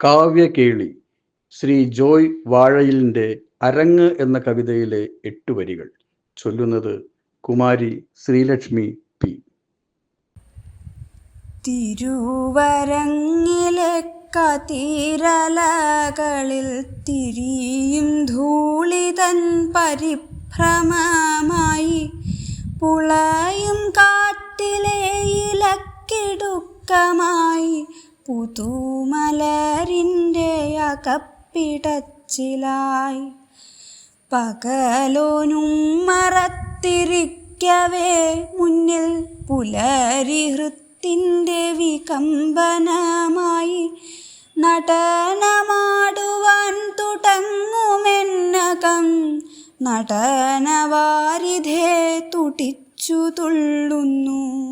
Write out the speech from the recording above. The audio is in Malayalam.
കാവ്യകേളി ശ്രീ ജോയ് വാഴയിലിന്റെ അരങ്ങ് എന്ന കവിതയിലെ എട്ട് വരികൾ. ചൊല്ലുന്നത് കുമാരി ശ്രീലക്ഷ്മി പി. തിരുവരങ്ങിലെ കതിരലകളിൽ തിരിയും ധൂളിതൻ പരിഭ്രമമായി പുളയും കാറ്റിലെ ഇലക്കിടുക്കമായി പുതുമലരിന്റെ അകപ്പിടച്ചിലായി. പകലോനും മറത്തിരിക്കവേ മുന്നിൽ പുലരി ഹൃത്തിന്റെ വികമ്പനമായി. നടനമാടുവാൻ തുടങ്ങുമെന്നകം നടനവാരിധേ തുടിച്ചു തുള്ളുന്നു